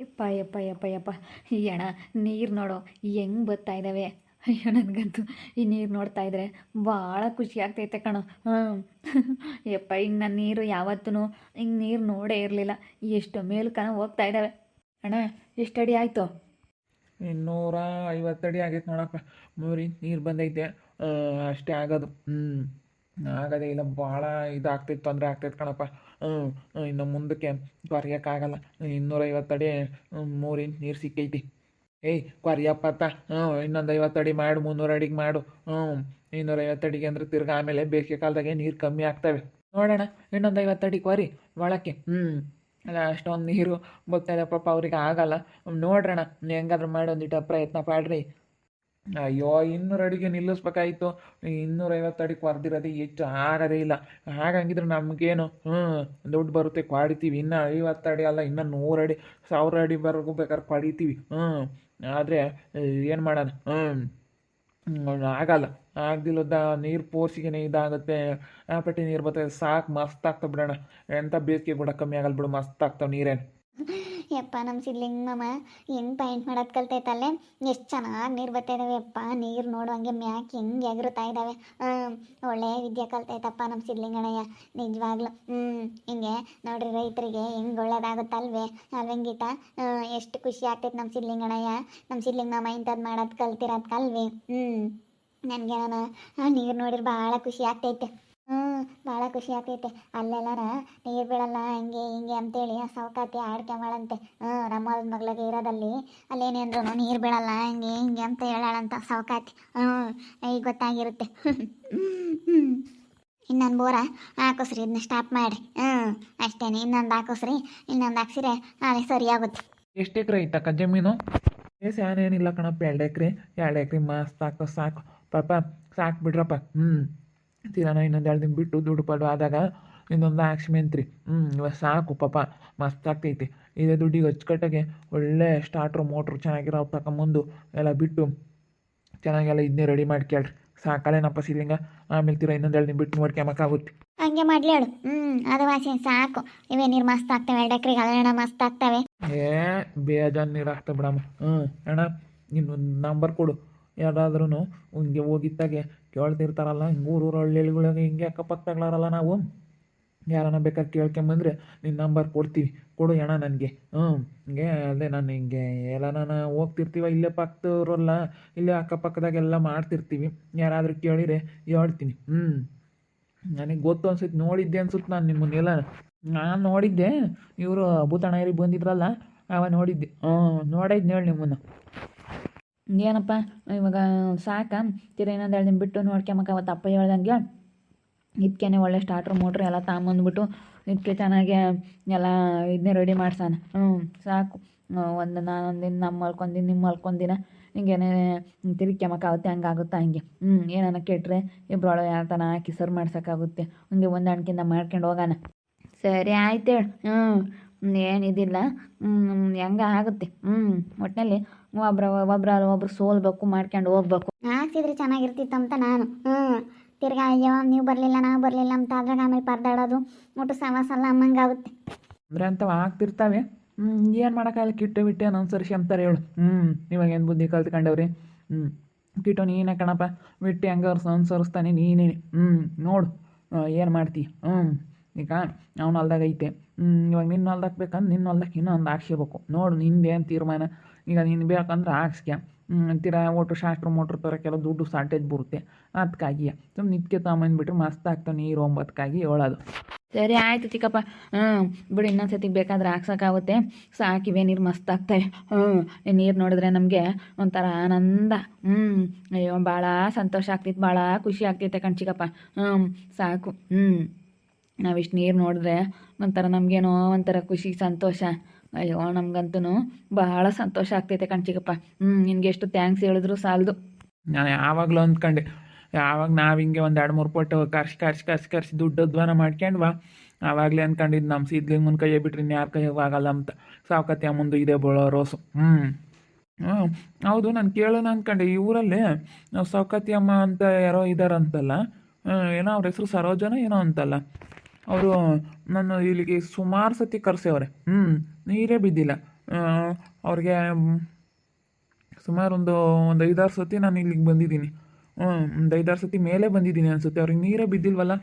ಯಪ್ಪ ಯಪ್ಪ ಯಪ್ಪ ಯಪ್ಪ. ಈ ಅಣ್ಣ, ನೀರು ನೋಡು, ಹೆಂಗೆ ಬರ್ತಾ ಇದ್ದಾವೆ ಅಯ್ಯೋ ನನಗಂತೂ ಈ ನೀರು ನೋಡ್ತಾ ಇದ್ರೆ ಭಾಳ ಖುಷಿ ಆಗ್ತೈತೆ ಕಣೋ. ಹಾಂ ಯಪ್ಪ ಈಗ ನಾನು ನೀರು ಯಾವತ್ತೂ ಹಿಂಗೆ ನೀರು ನೋಡೇ ಇರಲಿಲ್ಲ. ಎಷ್ಟು ಮೇಲ್ಕನ ಹೋಗ್ತಾ ಇದ್ದಾವೆ ಅಣ್ಣ, ಎಷ್ಟು ಅಡಿ ಆಯಿತು? ಇನ್ನೂರ ಐವತ್ತಡಿ ಆಗೈತೆ ನೋಡಪ್ಪ. ಮೂರಿ, ನೀರು ಬಂದೈತೆ. ಅಷ್ಟೇ ಆಗೋದು. ಹ್ಞೂ ಆಗೋದೇ ಇಲ್ಲ, ಭಾಳ ಇದಾಗ್ತೈತೆ ತೊಂದರೆ ಆಗ್ತೈತೆ ಕಣಪ್ಪ. ಇನ್ನು ಮುಂದಕ್ಕೆ ಕೊರೆಯೋಕ್ಕಾಗಲ್ಲ. ಅಡಿ ಮೂರು ಇಂಚ್ ನೀರು ಸಿಕ್ಕೈತಿ. ಏಯ್ ಕೊರಿಯಪ್ಪ ಅತ್ತ ಹ್ಞೂ ಇನ್ನೊಂದು ಅಡಿ ಮಾಡು ಮುನ್ನೂರು ಅಡಿಗೆ ಮಾಡು. ಹ್ಞೂ ಇನ್ನೂರೈವತ್ತಡಿಗೆ ಅಂದ್ರೆ ತಿರ್ಗಿ ಆಮೇಲೆ ಬೇಸಿಗೆ ಕಾಲದಾಗೆ ನೀರು ಕಮ್ಮಿ ಆಗ್ತವೆ. ನೋಡೋಣ, ಇನ್ನೊಂದು ಐವತ್ತಡಿ ಕೊರಿ, ಒಳಕ್ಕೆ. ಹ್ಞೂ ಅಲ್ಲ, ಅಷ್ಟೊಂದು ನೀರು ಬರ್ತಾಯಿದೆ ಪಾಪ, ಅವ್ರಿಗೆ ಆಗಲ್ಲ. ನೋಡ್ರಣ, ಹೆಂಗಾದ್ರೂ ಮಾಡಿ ಒಂದಿಟ್ಟು ಪ್ರಯತ್ನ ಪಾಡ್ರಿ. ಅಯ್ಯೋ, ಇನ್ನೂರು ಅಡಿಗೆ ನಿಲ್ಲಿಸ್ಬೇಕಾಯ್ತು. ಇನ್ನೂರೈವತ್ತು ಅಡಿಗೆ ಕೊರ್ದಿರೋದೇ ಹೆಚ್ಚು, ಆಗೋದೇ ಇಲ್ಲ. ಹಾಗಂಗಿದ್ರೆ ನಮಗೇನು ಹ್ಞೂ ದುಡ್ಡು ಬರುತ್ತೆ ಕ್ವಾಡಿತೀವಿ ಇನ್ನು ಐವತ್ತು ಅಡಿ ಅಲ್ಲ, ಇನ್ನು ನೂರು ಅಡಿ, ಸಾವಿರ ಅಡಿವರೆಗೂ ಬೇಕಾದ್ರೆ ಕೊಡಿತೀವಿ. ಹ್ಞೂ ಆದರೆ ಏನು ಮಾಡೋಣ ಹ್ಞೂ ಆಗಲ್ಲ. ಆಗದಿಲ್ಲದ ನೀರು ಪೋರ್ಸಿಗೆ ಇದಾಗುತ್ತೆ. ಆ ಪಟ್ಟಿ ನೀರು ಬರ್ತದೆ ಸಾಕು ಮಸ್ತ್ ಆಗ್ತವೆ ಬಿಡೋಣ. ಎಂಥ ಬೇಸಿಗೆ ಕೂಡ ಕಮ್ಮಿ ಆಗಲ್ಲ ಬಿಡು, ಮಸ್ತ್ ಆಗ್ತಾವೆ ನೀರೇನು. ಯಪ್ಪ ನಮ್ಮ ಸಿದ್ಲಿಂಗ್ ಮಾಮ, ಹೆಂಗೆ ಪೈಂಟ್ ಮಾಡೋದು ಕಲ್ತೈತಲ್ಲೇ ಎಷ್ಟು ಚೆನ್ನಾಗಿ ನೀರು ಬರ್ತಾಯಿದ್ದಾವೆ ಯಪ್ಪ, ನೀರು ನೋಡುವಂಗೆ ಮ್ಯಾಕ್ ಹೆಂಗೆ ಎಗರುತ್ತಾ ಇದ್ದಾವೆ ಒಳ್ಳೆಯ ಒಳ್ಳೆ ವಿದ್ಯೆ ಕಲ್ತೈತಪ್ಪ ನಮ್ಮ ಸಿದ್ಲಿಂಗಣ್ಣಯ್ಯ ನಿಜವಾಗ್ಲು. ಹ್ಞೂ ಹಿಂಗೆ ನೋಡ್ರಿ ರೈತರಿಗೆ ಹೆಂಗೆ ಒಳ್ಳೇದಾಗುತ್ತಲ್ವೇ? ಅಲ್ವಂಗೀತ ಎಷ್ಟು ಖುಷಿ ಆಗ್ತೈತೆ ನಮ್ಮ ಸಿದ್ಲಿಂಗಣ್ಣಯ್ಯ ನಮ್ಮ ಸಿದ್ಲಿಂಗ್ ಮಾಮ ಇಂಥದ್ದು ಮಾಡೋದು ಕಲ್ತಿರೋದು ಕಲ್ವಿ? ಹ್ಞೂ ನನಗೆ ನಾನು ನೀರು ನೋಡಿದ್ರೆ ಭಾಳ ಖುಷಿ ಆಗ್ತೈತೆ. ಭಾಳ ಖುಷಿ ಆಗ್ತೈತೆ ಅಲ್ಲೆಲ್ಲಾರ ನೀರು ಬೀಳಲ್ಲ, ಹಂಗೆ ಹಿಂಗೆ ಅಂತೇಳಿ ಹೇಳಿ ಸೌಕಾತಿ ಆಡ್ಕೆ ಮಾಡಂತೆ. ಹ್ಞೂ ನಮ್ಮ ಮಗ್ಳಿಗೆ ಇರೋದಲ್ಲಿ. ಅಲ್ಲೇನೇ ಅಂದ್ರೂ ನೀರು ಬೀಳಲ್ಲ, ಹಂಗೆ ಹಿಂಗೆ ಅಂತ ಹೇಳಾಳಂತ ಸೌಕಾತಿ. ಹ್ಞೂ, ಈಗ ಗೊತ್ತಾಗಿರುತ್ತೆ. ಇನ್ನೊಂದು ಬೋರ ಹಾಕಿಸ್ರಿ ಇದನ್ನ ಸ್ಟಾಪ್ ಮಾಡಿ. ಹ್ಞೂ, ಅಷ್ಟೇನೆ, ಇನ್ನೊಂದು ಹಾಕಸ್ರಿ, ಇನ್ನೊಂದು ಹಾಕ್ಸಿರೆ ನಾಳೆ ಸರಿಯಾಗುತ್ತೆ ಎಷ್ಟು ಎಕರೆ ಐತಕ್ಕ ಜಮೀನು? ಏ ಏನಿಲ್ಲ ಕಣಪ್ಪ, ಎರಡು ಎಕ್ರೆ ಎರಡು ಎಕ್ರೆ ಮಸ್ತ್ ಸಾಕು ಸಾಕು. ಪಾಪ, ಸಾಕು ಬಿಡ್ರಪ್ಪ. ಹ್ಞೂ ತೀರಾನ ಇನ್ನೊಂದು ಎರಡು ದಿನ ಬಿಟ್ಟು ದುಡ್ಡು ಪಡು ಆದಾಗ ಇನ್ನೊಂದು ಹಾಕ್ಸ್ಮೆಂತ್ರಿ ಹ್ಞೂ ಇವಾಗ ಸಾಕು ಪಾಪ ಮಸ್ತ್ ಆಗ್ತೈತಿ. ಇದೇ ದುಡ್ಡಿಗೆ ಅಚ್ಚುಕಟ್ಟಾಗೆ ಒಳ್ಳೆ ಸ್ಟಾರ್ಟ್ರು ಮೋಟ್ರು ಚೆನ್ನಾಗಿರೋ ತಗೊಂಬಂದು ಎಲ್ಲ ಬಿಟ್ಟು ಚೆನ್ನಾಗೆಲ್ಲ ಇದನ್ನೇ ರೆಡಿ ಮಾಡಿ ಕೇಳ್ರಿ. ಸಾಕಲ್ಲೇನಪ್ಪ ಸಿಲಿಂಗ. ಆಮೇಲೆ ತೀರಾ ಇನ್ನೊಂದು ಎರಡು ದಿನ ಬಿಟ್ಟು ನೋಡ್ಕೊಂಬಕ್ಕಾಗುತ್ತೆ ಹಂಗೆ ಮಾಡ್ಲಿ ಹೇಳು. ಹ್ಞೂ ಅದು ವಾಸಿ ಸಾಕು. ಇವೇ ನೀರು ಮಸ್ತ್ ಆಗ್ತವೆ ಎರಡು ಎಕರೆಗೆ ಅಲ್ಲಣ್ಣ ಮಸ್ತ್ ಆಗ್ತವೆ. ಏ ಬೇಜಾನ್ ನೀರು ಆಗ್ತವೆ ಬಿಡಮ್ಮ. ಹ್ಞೂ ಅಣ್ಣ ನಿನ್ನ ನಂಬರ್ ಕೊಡು. ಯಾರಾದ್ರೂ ಹಿಂಗೆ ಹೋಗಿದ್ದಾಗೆ ಕೇಳ್ತಿರ್ತಾರಲ್ಲ, ಹಿಂಗೆ ಊರೂರು ಹಳ್ಳಿಗಳಿಗೆ ಹಿಂಗೆ ಅಕ್ಕಪಕ್ಕಗಳಾರಲ್ಲ ನಾವು. ಯಾರನ್ನ ಬೇಕಾದ್ರೆ ಕೇಳ್ಕೊಂಬಂದ್ರೆ ನಿನ್ನ ನಂಬರ್ ಕೊಡ್ತೀವಿ. ಕೊಡು ಅಣ್ಣ ನನಗೆ. ಹ್ಞೂ ಹಿಂಗೆ ಅದೇ ನಾನು ಹಿಂಗೆ ಎಲ್ಲ ನಾನು ಹೋಗ್ತಿರ್ತೀವ ಇಲ್ಲೇ ಪಕ್ಕದವ್ರಲ್ಲ ಇಲ್ಲೇ ಅಕ್ಕಪಕ್ಕದಾಗೆಲ್ಲ ಮಾಡ್ತಿರ್ತೀವಿ. ಯಾರಾದರೂ ಕೇಳಿರೆ ಹೇಳ್ತೀನಿ. ಹ್ಞೂ ನನಗೆ ಗೊತ್ತು ಅನ್ಸುತ್ತೆ ನೋಡಿದ್ದೆ ಅನ್ಸುತ್ತೆ ನಾನು ನಿಮ್ಮನ್ನೆಲ್ಲ. ನಾನು ನೋಡಿದ್ದೆ, ಇವರು ಭೂತಣ್ಣಯ್ಯರಿಗೆ ಬಂದಿದ್ರಲ್ಲ, ಅವ ನೋಡಿದ್ದೆ. ಹ್ಞೂ ನೋಡಿದ್ನಿ ಹೇಳಿ ನಿಮ್ಮನ್ನು. ಏನಪ್ಪ, ಇವಾಗ ಸಾಕ ತಿರ ಇನ್ನೊಂದು ದಿನ ಬಿಟ್ಟು ನೋಡ್ಕೊಂಬಕ್ಕ ಅವತ್ತು ಅಪ್ಪ ಹೇಳ್ದಂಗೆ ಇದಕ್ಕೇನೆ ಒಳ್ಳೆ ಸ್ಟಾರ್ಟ್ರ್ ಮೋಟ್ರ್ ಎಲ್ಲ ತಗೊಂಬಂದ್ಬಿಟ್ಟು ಇದಕ್ಕೆ ಚೆನ್ನಾಗಿ ಎಲ್ಲ ಇದನ್ನೇ ರೆಡಿ ಮಾಡ್ಸಾನ ಹ್ಞೂ, ಸಾಕು. ಒಂದು ನಾನೊಂದು ದಿನ ನಮ್ಮ ಮಲ್ಕೊಂದಿನ ನಿಮ್ಮ ಮಲ್ಕೊಂದಿನ ಹಿಂಗೇನೆ ಮಕ್ಕ ಹಂಗಾಗುತ್ತೆ ಹಂಗೆ ಹ್ಞೂ, ಏನಾನ ಕೆಟ್ಟರೆ ಇಬ್ಬರೊಳಗೆ ಯಾವ ಥರ ಹಾಕಿ ಸರ್ ಮಾಡ್ಸೋಕ್ಕಾಗುತ್ತೆ. ಹಂಗೆ ಹೊಂದಾಣಿಕೆಯಿಂದ ಮಾಡ್ಕೊಂಡು ಹೋಗೋಣ. ಸರಿ, ಆಯ್ತು ಹೇಳು. ಹ್ಞೂ, ಏನಿದಿಲ್ಲ. ಹ್ಞೂ ಹೆಂಗ ಆಗುತ್ತೆ? ಹ್ಞೂ ಒಟ್ಟಿನಲ್ಲಿ ಒಬ್ರ ಒಬ್ರ ಒಬ್ರು ಸೋಲ್ಬೇಕು ಮಾಡ್ಕೊಂಡು ಹೋಗ್ಬೇಕು. ಹಾಕ್ಸಿದ್ರೆ ಚೆನ್ನಾಗಿರ್ತಿತ್ತು ಅಂತ ನಾನು. ಹ್ಞೂ ತಿರ್ಗಾ ಅಯ್ಯೋ ನೀವು ಬರಲಿಲ್ಲ ನಾವು ಬರಲಿಲ್ಲ ಅಂತ ಅದ್ರಾಗ ಆಮೇಲೆ ಪರ್ದಾಡೋದು ಮುಟ್ಟು ಸವಾಸಲ್ಲ ಅಮ್ಮಂಗಾಗುತ್ತೆ. ಅಂದ್ರೆ ಅಂತವ ಆಗ್ತಿರ್ತಾವೆ. ಹ್ಞೂ ಏನು ಮಾಡೋಕ್ಕಾಗಲ್ಲ ಕಿಟ್ಟು ಬಿಟ್ಟು ಅನುಸರಿಸಿ ಅಂತಾರೆ ಹೇಳು. ಹ್ಞೂ ಇವಾಗ ಏನು ಬುದ್ಧಿ ಕಲ್ತ್ಕೊಂಡವ್ರಿ? ಹ್ಞೂ ಕಿಟ್ಟು ನೀನೇ ಕಣಪ್ಪ ಬಿಟ್ಟು ಹೆಂಗೆ ಅನುಸರಿಸ್ತಾನೆ ನೀನೇನೆ ಹ್ಞೂ ನೋಡು ಏನು ಮಾಡ್ತಿ? ಹ್ಞೂ ಈಗ ಅವ್ನ ಹೊಲ್ದಾಗ ಐತೆ. ಇವಾಗ ನಿನ್ನ ಹೊಲ್ದಾಗ ಬೇಕಂದ್ರೆ ನಿನ್ನ ಹೊಲ್ದಾಗ ಇನ್ನೊಂದು ಹಾಕ್ಸ್ಕೋಬೇಕು ನೋಡು ನಿಂದೇನು ತೀರ್ಮಾನ. ಈಗ ನೀನು ಬೇಕಂದ್ರೆ ಹಾಕ್ಸ್ಕ್ಯ ಹ್ಞೂ ತೀರಾ ಒಟ್ಟು ಶಾಸ್ತ್ರ, ಮೋಟ್ರ್ ತರೋಕ್ಕೆಲ್ಲ ದುಡ್ಡು ಶಾರ್ಟೇಜ್ ಬರುತ್ತೆ. ಅದಕ್ಕಾಗಿ ಸುಮ್ಮನೆ ನಿತ್ಕೆ ತಗೊಂಬಂದ್ಬಿಟ್ರೆ ಮಸ್ತ್ ಆಗ್ತಾವೆ ನೀರು ಒಂಬತ್ತಕ್ಕಾಗಿ ಹೇಳೋದು ಸರಿ, ಆಯಿತು ಚಿಕ್ಕಪ್ಪ. ಹ್ಞೂ ಬಿಡು ಇನ್ನೊಂದು ಸತಿಗೆ ಬೇಕಾದ್ರೆ ಹಾಕ್ಸೋಕ್ಕಾಗುತ್ತೆ ಸಾಕಿವೆ ನೀರು ಮಸ್ತ್ ಆಗ್ತವೆ. ಹ್ಞೂ ನೀರು ನೋಡಿದ್ರೆ ನಮಗೆ ಒಂಥರ ಆನಂದ. ಹ್ಞೂ ಅಯ್ಯೋ ಭಾಳ ಸಂತೋಷ ಆಗ್ತಿತ್ತು ಭಾಳ ಖುಷಿ ಆಗ್ತೈತೆ ಕಣ್ ಚಿಕ್ಕಪ್ಪ. ಹ್ಞೂ ಸಾಕು. ಹ್ಞೂ ನಾವಿಷ್ಟು ನೀರು ನೋಡಿದ್ರೆ ಒಂಥರ ನಮಗೇನೋ ಒಂಥರ ಖುಷಿ, ಸಂತೋಷ. ಅಯ್ಯೋ ನಮ್ಗಂತೂ ಬಹಳ ಸಂತೋಷ ಆಗ್ತೈತೆ ಕಣ್ಚಿಗಪ್ಪ ಚಿಕ್ಕಪ್ಪ. ಹ್ಞೂ ನಿನಗೆ ಎಷ್ಟು ಥ್ಯಾಂಕ್ಸ್ ಹೇಳಿದ್ರು ಸಾಲದು. ನಾನು ಯಾವಾಗಲೂ ಅಂದ್ಕೊಂಡೆ, ಯಾವಾಗ ನಾವು ಹಿಂಗೆ ಒಂದು ಎರಡು, ಮೂರು ಪಟ್ಟು ಕರ್ಸಿ ಕರ್ಸಿ ಕರ್ಸಿ ಕರ್ಸಿ ದುಡ್ಡು ಅಧ್ವಾನ ಮಾಡ್ಕೊಂಡ್ವಾ ಆವಾಗಲೇ ಅಂದ್ಕೊಂಡಿದ್ದು ನಮ್ಮ ಸಿದ್ಲಿಂಗ್ ಮುಂದೆ ಕೈಯೇ ಬಿಟ್ರಿ ಇನ್ನು ಯಾರ ಕೈಯಾಗ ಅಂತ. ಸಾವಕತ್ತಿ ಮುಂದೆ ಇದೆ ಬೋಳೋ ರೋಸು. ಹ್ಞೂ ಹ್ಞೂ ಹೌದು, ನಾನು ಕೇಳೋಣ ಅಂದ್ಕೊಂಡೆ, ಈ ಊರಲ್ಲಿ ನಾವು ಸೌಕತಿ ಅಮ್ಮ ಅಂತ ಯಾರೋ ಇದ್ದಾರಂತಲ್ಲ ಏನೋ ಅವ್ರ ಹೆಸರು ಸರೋಜನ ಏನೋ ಅಂತಲ್ಲ. ಅವರು ನನ್ನ ಇಲ್ಲಿಗೆ ಸುಮಾರು ಸತಿ ಕರೆಸೇವ್ರೆ. ಹ್ಞೂ ನೀರೇ ಬಿದ್ದಿಲ್ಲ. ಅವ್ರಿಗೆ ಸುಮಾರು ಒಂದು ಒಂದು ಐದಾರು ಸತಿ ನಾನು ಇಲ್ಲಿಗೆ ಬಂದಿದ್ದೀನಿ. ಹ್ಞೂ ಒಂದು ಐದಾರು ಸತಿ ಮೇಲೆ ಬಂದಿದ್ದೀನಿ ಅನ್ಸುತ್ತೆ. ಅವ್ರಿಗೆ ನೀರೇ ಬಿದ್ದಿಲ್ವಲ್ಲ?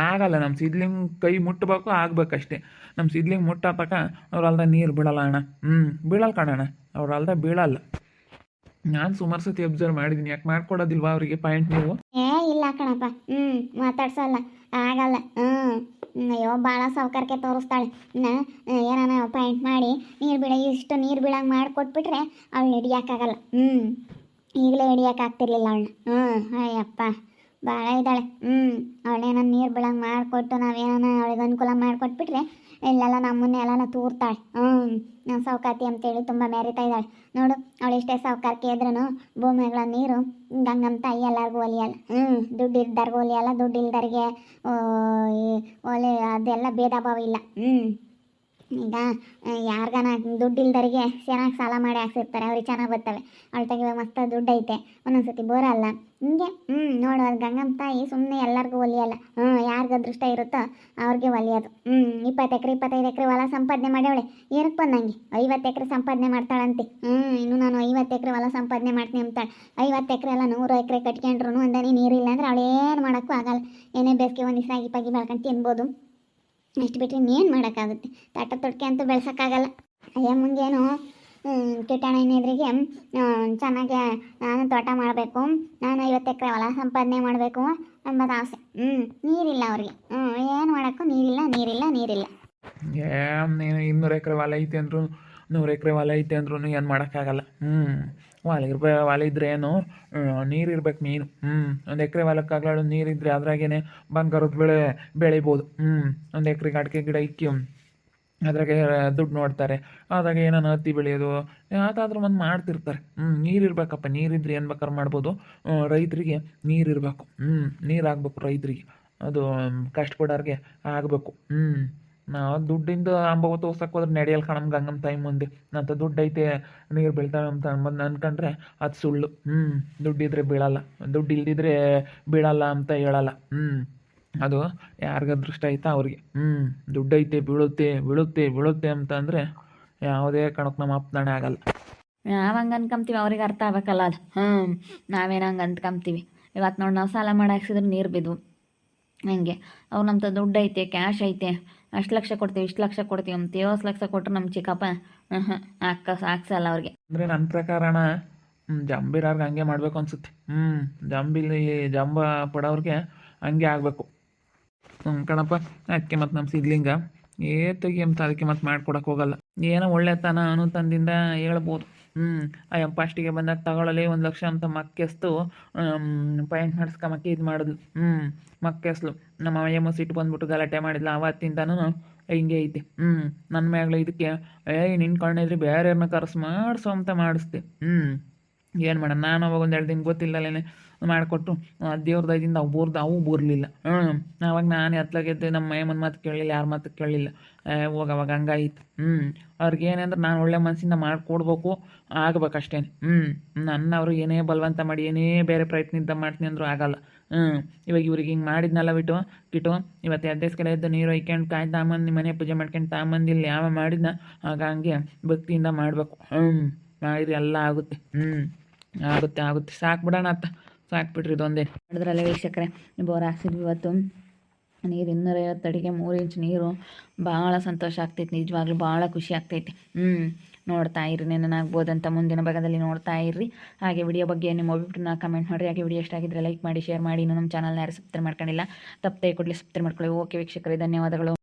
ಆಗಲ್ಲ ನಮ್ಮ ಸಿದ್ಲಿಂಗ್ ಕೈ ಮುಟ್ಟಬೇಕು ಆಗ್ಬೇಕಷ್ಟೆ. ನಮ್ಮ ಸಿದ್ಲಿಂಗ್ ಮುಟ್ಟ ತಕ್ಕ ಅವ್ರ ಅಲ್ದ ನೀರು ಬೀಳಲ್ಲ ಅಣ್ಣ. ಹ್ಞೂ ಬೀಳಲ್ಲ ಕಣಣ್ಣ. ಅವ್ರ ಅಲ್ದ ಬೀಳಲ್ಲ. ನಾನು ಸುಮಾರು ಸತಿ ಅಬ್ಸರ್ವ್ ಮಾಡಿದ್ದೀನಿ. ಯಾಕೆ ಮಾಡ್ಕೊಡೋದಿಲ್ವಾ ಅವರಿಗೆ ಪಾಯಿಂಟ್ ನೀವು? ಏ, ಇಲ್ಲ ಕಣಪ್ಪ. ಹ್ಞೂ ಮಾತಾಡ್ಸಲ್ಲ. ಆಗಲ್ಲ. ಹ್ಞೂ ಅಯ್ಯೋ ಭಾಳ ಸೌಕರ್ಯಕ್ಕೆ ತೋರಿಸ್ತಾಳೆ. ನಾ ಏನಾನ ಪಾಯಿಂಟ್ ಮಾಡಿ ನೀರು ಬಿಡ, ಇಷ್ಟು ನೀರು ಬೀಳಂಗೆ ಮಾಡಿಕೊಟ್ಬಿಟ್ರೆ ಅವಳು ಹಿಡಿಯೋಕ್ಕಾಗಲ್ಲ. ಹ್ಞೂ ಈಗಲೇ ಹಿಡಿಯೋಕ್ಕಾಗ್ತಿರ್ಲಿಲ್ಲ ಅವಳನ್ನ. ಹ್ಞೂ ಅಯ್ಯಪ್ಪ ಭಾಳ ಇದ್ದಾಳೆ. ಹ್ಞೂ ಅವಳೇನ ನೀರು ಬೀಳಂಗೆ ಮಾಡಿಕೊಟ್ಟು ನಾವೇನಾನ ಅವಳಿಗೆ ಅನುಕೂಲ ಮಾಡಿಕೊಟ್ಬಿಟ್ರೆ ಇಲ್ಲೆಲ್ಲ ನಮ್ಮನ್ನೇ ಎಲ್ಲನ ತೂರ್ತಾಳೆ. ಹ್ಞೂ ಸೌಕಾತಿ ಅಂತೇಳಿ ತುಂಬ ಮೆರಿತಾ ಇದ್ದಾಳೆ. ನೋಡು, ಅವಳು ಎಷ್ಟೇ ಸೌಕಾರ ಇದ್ರೂ ಭೂಮಿಗಳ ನೀರು ಗಂಗಮ್ಮ ತಾಯಿ ಎಲ್ಲರಿಗೂ ಒಲಿಯಲ್ಲ. ಹ್ಞೂ ದುಡ್ಡು ಇಲ್ದರ್ಗೂ ಒಲಿಯಲ್ಲ, ದುಡ್ಡು ಇಲ್ದರಿಗೆ ಒಲೆ, ಅದೆಲ್ಲ ಭೇದ ಭಾವ ಇಲ್ಲ. ಹ್ಞೂ ಈಗ ಯಾರಿಗಾನ ದುಡ್ಡು ಇಲ್ದರಿಗೆ ಚೆನ್ನಾಗಿ ಸಾಲ ಮಾಡಿ ಹಾಕ್ಸಿರ್ತಾರೆ, ಅವ್ರಿಗೆ ಚೆನ್ನಾಗಿ ಬರ್ತವೆ. ಅವಳ ತೆಗಿವಾಗ ಮಸ್ತ ದುಡ್ಡು ಐತೆ ಒಂದೊಂದ್ಸತಿ ಅಲ್ಲ ಹಿಂಗೆ ಹ್ಞೂ ನೋಡು, ಅದು ಗಂಗಮ್ಮ ತಾಯಿ ಸುಮ್ಮನೆ ಎಲ್ಲರಿಗೂ ಒಲಿಯಲ್ಲ. ಹ್ಞೂ ಯಾರಿಗೆ ಅದೃಷ್ಟ ಇರುತ್ತೋ ಅವ್ರಿಗೆ ಒಲಿಯೋದು. ಹ್ಞೂ ಇಪ್ಪತ್ತು ಎಕರೆ, ಇಪ್ಪತ್ತೈದು ಎಕರೆ ಹೊಲ ಸಂಪಾದನೆ ಮಾಡ್ಯಾವಳೆ. ಏನಕ್ಕೆ ಬಂದಂಗೆ? ಐವತ್ತು ಎಕರೆ ಸಂಪಾದನೆ ಮಾಡ್ತಾಳಂತೆ. ಹ್ಞೂ ಇನ್ನು ನಾನು ಐವತ್ತು ಎಕರೆ ಹೊಲ ಸಂಪಾದನೆ ಮಾಡ್ತೀನಿ ಅಂತಾಳೆ. ಐವತ್ತು ಎಕರೆ ಎಲ್ಲ ನೂರು ಎಕರೆ ಕಟ್ಕೊಂಡ್ರು ಒಂದನೇ ನೀರಿಲ್ಲ ಅಂದ್ರೆ ಅವಳು ಏನು ಮಾಡೋಕ್ಕೂ ಆಗಲ್ಲ. ಏನೇ ಬೇಸಿಗೆ ಒಂದು ದಿವಸ ಆಗಿ ಪಗಿ ಬೆಳ್ಕೊಂಡು ತಿನ್ಬೋದು. ಅಷ್ಟು ಬಿಟ್ಟರೆ ಇನ್ನೇನು ಮಾಡೋಕ್ಕಾಗುತ್ತೆ? ತಾಟ ತೊಟ್ಕೆ ಅಂತೂ ಬೆಳ್ಸೋಕ್ಕಾಗಲ್ಲ. ಅಯ್ಯ ಮುಂದೇನು ಕಿಟಾಣಿನ ಎದುರಿಗೆ ಚೆನ್ನಾಗಿ ನಾನು ತೋಟ ಮಾಡಬೇಕು, ನಾನು ಐವತ್ತು ಎಕರೆ ಹೊಲ ಸಂಪಾದನೆ ಮಾಡಬೇಕು ಅನ್ನೋದು ಆಸೆ. ಹ್ಞೂ ನೀರಿಲ್ಲ ಅವ್ರಿಗೆ. ಹ್ಞೂ ಏನು ಮಾಡೋಕ್ಕೂ ನೀರಿಲ್ಲ ನೀರಿಲ್ಲ ನೀರಿಲ್ಲ. ಏ, ನೀನು ಇನ್ನೂರು ಎಕರೆ ಹೊಲ ಐತೆ ಅಂದ್ರೂ, ನೂರು ಎಕರೆ ಹೊಲ ಐತೆ ಅಂದ್ರೂ ಏನು ಮಾಡೋಕ್ಕಾಗಲ್ಲ. ಹ್ಞೂ ಹೊಲ ಇರ್ಬೇ ಹೊಲ ಇದ್ರೆ ಏನು? ನೀರು ಇರ್ಬೇಕು ಮೇನು. ಹ್ಞೂ ಒಂದು ಎಕರೆ ನೀರು ನೀರಿದ್ರೆ ಅದ್ರಾಗೇನೆ ಬಂಗಾರದ ಬೆಳೆ ಬೆಳಿಬೋದು. ಹ್ಞೂ ಒಂದು ಎಕರೆಗೆ ಅಡಿಕೆ ಗಿಡ ಇಕ್ಕಿ ಅದ್ರಾಗೆ ದುಡ್ಡು ನೋಡ್ತಾರೆ. ಆದಾಗ ಏನಾನ ಹತ್ತಿ ಬೆಳೆಯೋದು ಯಾವುದಾದ್ರೂ ಒಂದು ಮಾಡ್ತಿರ್ತಾರೆ. ಹ್ಞೂ ನೀರು ಇರ್ಬೇಕಪ್ಪ ನೀರಿದ್ರೆ ಏನು ಬೇಕಾದ್ರೆ ಮಾಡ್ಬೋದು. ರೈತರಿಗೆ ನೀರು ಇರಬೇಕು ಹ್ಞೂ ನೀರು ಆಗ್ಬೇಕು ರೈತರಿಗೆ. ಅದು, ಕಷ್ಟಪಡೋರಿಗೆ ಆಗಬೇಕು. ಹ್ಞೂ ನಾವು ದುಡ್ಡಿಂದ ಅಂಬವ ತೋರ್ಸಕ್ಕೆ ಹೋದ್ರೆ ನಡೆಯಲ್ಲ ಕಣಮ್ ಗಂಗಮ್ಮ ತಾಯಿ ಮುಂದೆ. ನಂತ ದುಡ್ಡು ಐತೆ, ನೀರು ಬೀಳ್ತಾವೆ ಅಂತ ಅಂಬಂದು ಅನ್ಕೊಂಡ್ರೆ ಅದು ಸುಳ್ಳು. ಹ್ಞೂ ದುಡ್ಡಿದ್ರೆ ಬೀಳಲ್ಲ, ದುಡ್ಡು ಇಲ್ದಿದ್ರೆ ಬೀಳಲ್ಲ ಅಂತ ಹೇಳಲ್ಲ. ಹ್ಞೂ ಅದು ಯಾರಿಗ ಅದೃಷ್ಟ ಐತೆ ಅವ್ರಿಗೆ. ಹ್ಞೂ ದುಡ್ಡು ಐತೆ, ಬೀಳುತ್ತೆ ಬೀಳುತ್ತೆ ಬೀಳುತ್ತೆ ಅಂತ ಅಂದರೆ ಯಾವುದೇ ಕಣಕ್ಕೆ ನಮ್ಮ ಅಪ್ನಾಣೆ ಆಗಲ್ಲ. ನಾವು ಹಂಗೆ ಅನ್ಕೊಂತೀವಿ, ಅವ್ರಿಗೆ ಅರ್ಥ ಆಗ್ಬೇಕಲ್ಲ ಅದು. ಹ್ಞೂ ನಾವೇನು ಹಂಗೆ ಅಂದ್ಕೊಂತೀವಿ ಇವತ್ತು ನೋಡಿ ನಾವು ಸಾಲ ಮಾಡಿ ಹಾಕ್ಸಿದ್ರೆ ನೀರು ಬಿದ್ವು. ಹಂಗೆ. ಅವ್ರು ನಮ್ಮ ದುಡ್ಡು ಐತೆ, ಕ್ಯಾಶ್ ಐತೆ ಅಷ್ಟು ಲಕ್ಷ ಕೊಡ್ತೀವಿ, ಇಷ್ಟು ಲಕ್ಷ ಕೊಡ್ತೀವಿ ಅಂತ ಏಳು ಲಕ್ಷ ಕೊಟ್ಟರು ನಮ್ಮ ಚಿಕ್ಕಪ್ಪ ಹಾಕ, ಹಾಕ್ಸಲ್ಲ ಅವ್ರಿಗೆ. ಅಂದರೆ ನನ್ನ ಪ್ರಕಾರಣ ಜಂಬಿರಾರ್ಗೆ ಹಂಗೆ ಮಾಡಬೇಕು ಅನ್ಸುತ್ತೆ. ಹ್ಞೂ ಜಂಬಿಲಿ ಜಂಬ ಪಡೋರಿಗೆ ಹಂಗೆ ಆಗಬೇಕು. ಹ್ಞೂ ಕಣಪ್ಪ ಅದಕ್ಕೆ ಮತ್ತು ನಮ್ಮ ಸಿದ್ಲಿಂಗ ಏ ಅಂತ ಅದಕ್ಕೆ ಮತ್ತೆ ಮಾಡ್ಕೊಡಕ್ಕೆ ಹೋಗಲ್ಲ. ಏನೋ ಒಳ್ಳೆತನ ಅನುತನದಿಂದ ಹೇಳ್ಬೋದು. ಹ್ಞೂ ಎಂ ಫಸ್ಟಿಗೆ ಬಂದಾಗ ತಗೊಳ್ಳಲಿ ಒಂದು ಲಕ್ಷ ಅಂತ ಮಕ್ಕೆಸ್ತು ಪಾಯಿಂಟ್ ಮಾಡಿಸ್ಕೊಂಬಕ್ಕೆ ಇದು ಮಾಡಿದ್ಲು. ಹ್ಞೂ ಮಕ್ಕೆಸ್ಲು. ನಮ್ಮ ಎಮ್ಮ ಸಿಟ್ಟು ಬಂದ್ಬಿಟ್ಟು ಗಲಾಟೆ ಮಾಡಿದ್ಲು. ಅವತ್ತಿಂದಾನು ಹಿಂಗೆ ಐತಿ. ಹ್ಞೂ ನನ್ನ ಮ್ಯಾಗ್ಲ ಇದಕ್ಕೆ, ಏಯ್ ನಿನ್ ಕಣ್ಣಿದ್ರೆ ಬೇರೆಯವ್ರನ್ನ ಕರ್ಸ್ ಮಾಡಿಸು ಅಂತ ಮಾಡಿಸ್ತಿ ಹ್ಞೂ ಏನು ಮಾಡೋಣ? ನಾನು ಅವಾಗ ಒಂದು ಎರಡು ದಿನ ಗೊತ್ತಿಲ್ಲಲೇನೆ ಮಾಡಿಕೊಟ್ಟು ದೇವ್ರ ದಯದಿಂದ ಅವು ಬೋರ್ದು, ಅವು ಬೋರ್ಲಿಲ್ಲ. ಹ್ಞೂ ಅವಾಗ ನಾನು ಎತ್ತಲಾಗಿದ್ದೆ ನಮ್ಮ ಮೈಮನ ಮಾತು ಕೇಳಲಿಲ್ಲ, ಯಾರ ಮಾತು ಕೇಳಲಿಲ್ಲ. ಹೋಗ ಅವಾಗ ಹಂಗಾಯ್ತು. ಹ್ಞೂ ಅವ್ರಿಗೆ ಏನಂದ್ರೆ ನಾನು ಒಳ್ಳೆ ಮನಸ್ಸಿಂದ ಮಾಡಿಕೊಡ್ಬೇಕು ಆಗ್ಬೇಕಷ್ಟೇ ಹ್ಞೂ ನನ್ನ ಅವರು ಏನೇ ಬಲವಂತ ಮಾಡಿ, ಏನೇ ಬೇರೆ ಪ್ರಯತ್ನದಿಂದ ಮಾಡ್ತೀನಿ ಅಂದರೂ ಆಗಲ್ಲ. ಹ್ಞೂ ಇವಾಗ ಇವ್ರಿಗೆ ಹಿಂಗೆ ಮಾಡಿದ್ನಲ್ಲ ಬಿಟ್ಟು ಕಿಟ್ಟು ಇವತ್ತು ಎದ್ದೇಸ್ಕೆಲ್ಲ ಎದ್ದು ನೀರು ಒಯ್ಕೊಂಡು, ಕಾಯಿ ತಾಂಬಂದು ಮನೆ ಪೂಜೆ ಮಾಡ್ಕೊಂಡು ತಾಂಬಂದು ಇಲ್ಲಿ ಯಾವ ಮಾಡಿದ್ನ, ಆಗ ಹಂಗೆ ಭಕ್ತಿಯಿಂದ ಮಾಡಬೇಕು. ಹ್ಞೂ ಮಾಡಿದ್ರೆ ಎಲ್ಲ ಆಗುತ್ತೆ. ಹ್ಞೂ ಆಗುತ್ತೆ ಆಗುತ್ತೆ. ಸಾಕು ಬಿಡೋಣ ಅತ್ತ. ಸಾಕು ಬಿಡ್ರಿ ಇದೊಂದೇ. ಮಾಡಿದ್ರಲ್ಲ ವೀಕ್ಷಕರೇ ಬೋರ್ ಹಾಕ್ಸಿದ್ವಿ ಇವತ್ತು. ನೀರು ಇನ್ನೂರ ಐವತ್ತು ಅಡಿಗೆ, ಮೂರು ಇಂಚ್ ನೀರು. ಭಾಳ ಸಂತೋಷ ಆಗ್ತೈತಿ, ನಿಜವಾಗ್ಲೂ ಭಾಳ ಖುಷಿ ಆಗ್ತೈತಿ. ಹ್ಞೂ ನೋಡ್ತಾ ಇರಿ ನೆನಾಗ್ಬೋದಂತ ಮುಂದಿನ ಭಾಗದಲ್ಲಿ ನೋಡ್ತಾ ಇರ್ರಿ. ಹಾಗೆ ವಿಡಿಯೋ ಬಗ್ಗೆ ನಿಮ್ಮ ಅಭಿಪ್ರಾಯನ ಕಮೆಂಟ್ ಮಾಡಿರಿ. ಹಾಗೆ ವಿಡಿಯೋ ಇಷ್ಟ ಆಗಿದ್ರೆ ಲೈಕ್ ಮಾಡಿ ಶೇರ್ ಮಾಡಿ. ಇನ್ನೂ ನಮ್ಮ ಚಾನಲ್ನ ಯಾರು ಸಬ್ಸ್ಕ್ರೈಬ್ ಮಾಡ್ಕೊಂಡಿಲ್ಲ, ತಪ್ಪದೆ ಕೊಡಲಿ ಸಬ್ಸ್ಕ್ರೈಬ್ ಮಾಡ್ಕೊಳ್ಳಿ. ಓಕೆ ವೀಕ್ಷಕರೇ, ಧನ್ಯವಾದಗಳು.